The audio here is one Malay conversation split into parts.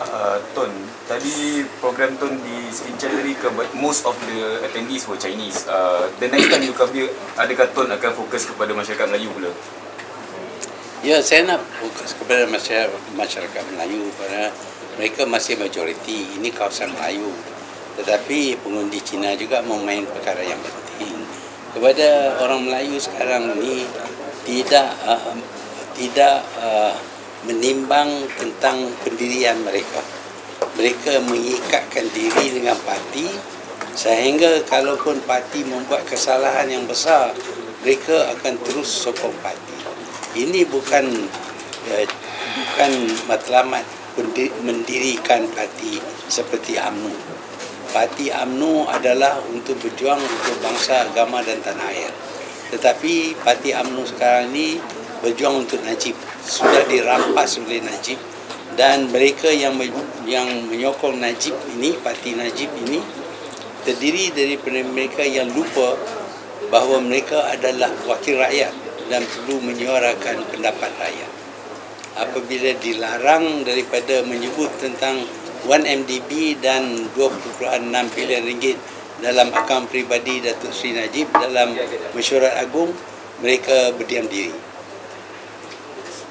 Uh, Ton, tadi program Ton di Channel ke but most of the attendees were Chinese. Uh, the next time you come here, adakah Ton akan fokus kepada masyarakat Melayu pula? Ya, saya nak fokus kepada masyarakat, masyarakat Melayu kerana mereka masih majoriti. Ini kawasan Melayu. Tetapi pengundi Cina juga memain perkara yang penting. Kepada orang Melayu sekarang ini tidak uh, tidak uh, menimbang tentang pendirian mereka. Mereka mengikatkan diri dengan parti sehingga kalaupun parti membuat kesalahan yang besar, mereka akan terus sokong parti. Ini bukan eh, bukan matlamat mendirikan parti seperti AMNO. Parti AMNO adalah untuk berjuang untuk bangsa, agama dan tanah air. Tetapi parti AMNO sekarang ini berjuang untuk Najib. Sudah dirampas oleh Najib dan mereka yang yang menyokong Najib ini, parti Najib ini terdiri daripada mereka yang lupa bahawa mereka adalah wakil rakyat dan perlu menyuarakan pendapat rakyat. Apabila dilarang daripada menyebut tentang 1MDB dan 2.6 bilion ringgit dalam akaun peribadi Datuk Seri Najib dalam mesyuarat agung, mereka berdiam diri.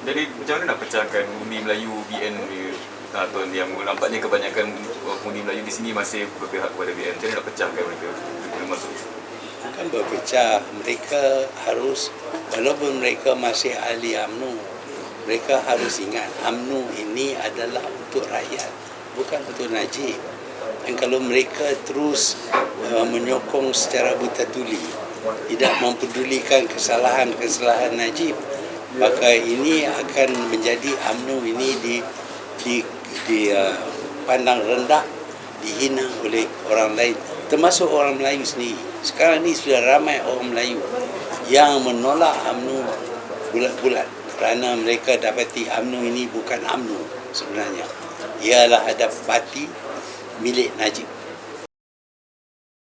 Jadi macam mana nak pecahkan undi Melayu BN ni? Uh, Ton, yang nampaknya kebanyakan undi Melayu di sini masih berpihak kepada BN. Macam mana nak pecahkan mereka? Mereka masuk. Bukan berpecah, mereka harus, walaupun mereka masih ahli UMNO, mereka harus ingat UMNO ini adalah untuk rakyat, bukan untuk Najib. Dan kalau mereka terus uh, menyokong secara buta tuli, tidak mempedulikan kesalahan-kesalahan Najib, maka ini akan menjadi UMNO ini di di, di uh, pandang rendah, dihina oleh orang lain, termasuk orang Melayu sendiri. Sekarang ini sudah ramai orang Melayu yang menolak UMNO bulat-bulat kerana mereka dapati UMNO ini bukan UMNO sebenarnya. Ialah ada parti milik Najib.